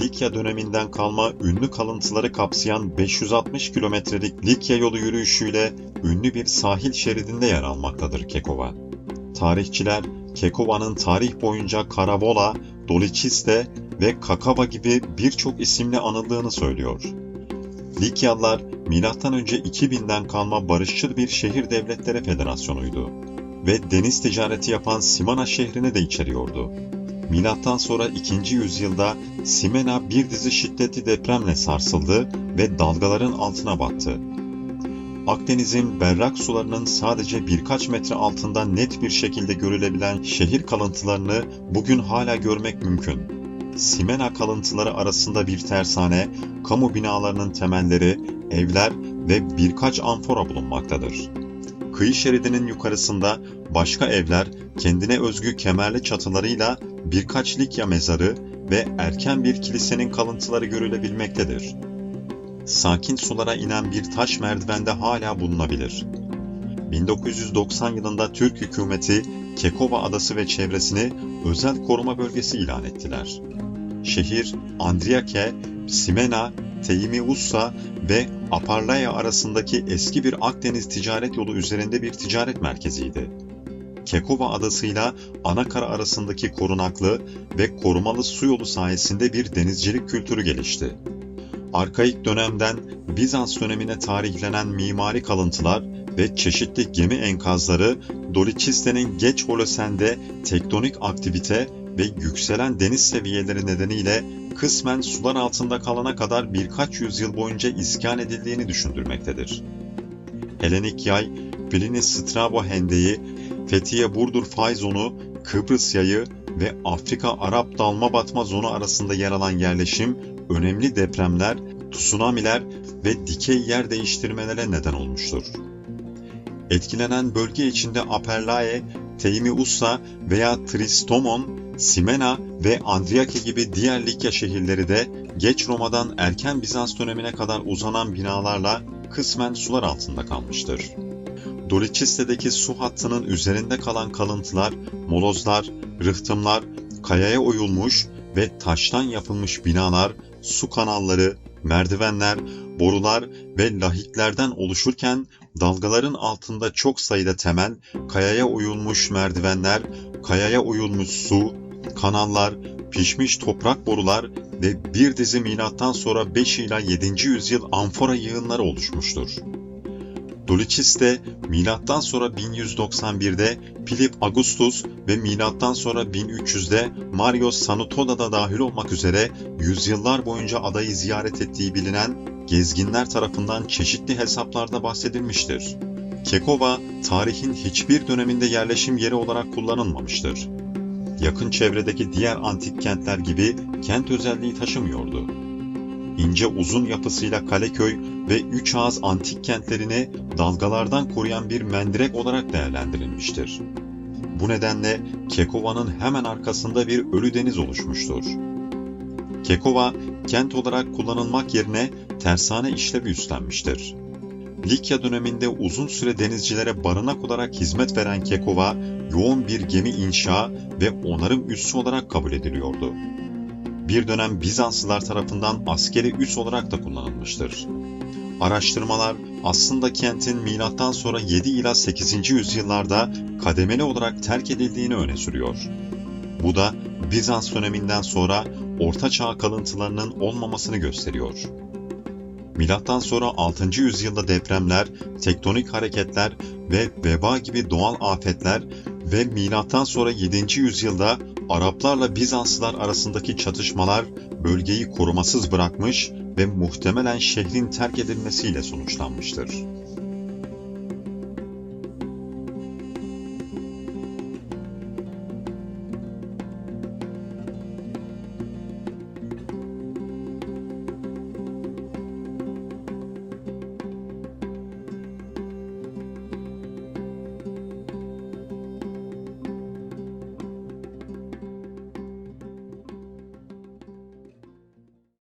Likya döneminden kalma ünlü kalıntıları kapsayan 560 kilometrelik Likya yolu yürüyüşüyle ünlü bir sahil şeridinde yer almaktadır Kekova. Tarihçiler Kekova'nın tarih boyunca Karavola, Dolichiste ve Kakava gibi birçok isimle anıldığını söylüyor. Likyalılar M.Ö. 2000'den kalma barışçıl bir şehir devletleri federasyonuydu ve deniz ticareti yapan Simana şehrini de içeriyordu. Milattan sonra 2. yüzyılda Simena bir dizi şiddetli depremle sarsıldı ve dalgaların altına battı. Akdeniz'in berrak sularının sadece birkaç metre altında net bir şekilde görülebilen şehir kalıntılarını bugün hala görmek mümkün. Simena kalıntıları arasında bir tersane, kamu binalarının temelleri, evler ve birkaç amfora bulunmaktadır. Kıyı şeridinin yukarısında başka evler kendine özgü kemerli çatılarıyla birkaç Likya mezarı ve erken bir kilisenin kalıntıları görülebilmektedir. Sakin sulara inen bir taş merdivende hala bulunabilir. 1990 yılında Türk hükümeti Kekova adası ve çevresini özel koruma bölgesi ilan ettiler. Şehir Andriyake, Simena, Teimiussa ve Aparlaya arasındaki eski bir Akdeniz ticaret yolu üzerinde bir ticaret merkeziydi. Kekova adasıyla Anakara arasındaki korunaklı ve korumalı su yolu sayesinde bir denizcilik kültürü gelişti. Arkaik dönemden Bizans dönemine tarihlenen mimari kalıntılar ve çeşitli gemi enkazları Dolichiste'nin geç Holosen'de tektonik aktivite ve yükselen deniz seviyeleri nedeniyle kısmen sular altında kalana kadar birkaç yüzyıl boyunca iskan edildiğini düşündürmektedir. Helenik yay, Pliny Strabo hendeyi, Fethiye Burdur fay zonu, Kıbrıs yayı ve Afrika Arap dalma batma zonu arasında yer alan yerleşim, önemli depremler, tsunamiler ve dikey yer değiştirmelere neden olmuştur. Etkilenen bölge içinde Aperlae, Teimiussa veya Tristomon, Simena ve Andriyake gibi diğer Likya şehirleri de geç Roma'dan erken Bizans dönemine kadar uzanan binalarla kısmen sular altında kalmıştır. Dolichiste'deki su hattının üzerinde kalan kalıntılar, molozlar, rıhtımlar, kayaya oyulmuş ve taştan yapılmış binalar, su kanalları, merdivenler, borular ve lahitlerden oluşurken dalgaların altında çok sayıda temel, kayaya oyulmuş merdivenler, kayaya oyulmuş su, kanallar, pişmiş toprak borular ve bir dizi milattan sonra 5 ila 7. yüzyıl amfora yığınları oluşmuştur. Dolichiste milattan sonra 1191'de Philip Augustus ve milattan sonra 1300'de Marius Sanutoda da dahil olmak üzere yüzyıllar boyunca adayı ziyaret ettiği bilinen gezginler tarafından çeşitli hesaplarda bahsedilmiştir. Kekova, tarihin hiçbir döneminde yerleşim yeri olarak kullanılmamıştır. Yakın çevredeki diğer antik kentler gibi kent özelliği taşımıyordu ince uzun yapısıyla Kaleköy ve Üç Ağız antik kentlerini dalgalardan koruyan bir mendirek olarak değerlendirilmiştir. Bu nedenle Kekova'nın hemen arkasında bir ölü deniz oluşmuştur. Kekova, kent olarak kullanılmak yerine tersane işlevi üstlenmiştir. Likya döneminde uzun süre denizcilere barınak olarak hizmet veren Kekova, yoğun bir gemi inşa ve onarım üssü olarak kabul ediliyordu bir dönem Bizanslılar tarafından askeri üs olarak da kullanılmıştır. Araştırmalar aslında kentin milattan sonra 7 ila 8. yüzyıllarda kademeli olarak terk edildiğini öne sürüyor. Bu da Bizans döneminden sonra Orta Çağ kalıntılarının olmamasını gösteriyor. Milattan sonra 6. yüzyılda depremler, tektonik hareketler ve veba gibi doğal afetler ve milattan sonra 7. yüzyılda Araplarla Bizanslılar arasındaki çatışmalar bölgeyi korumasız bırakmış ve muhtemelen şehrin terk edilmesiyle sonuçlanmıştır.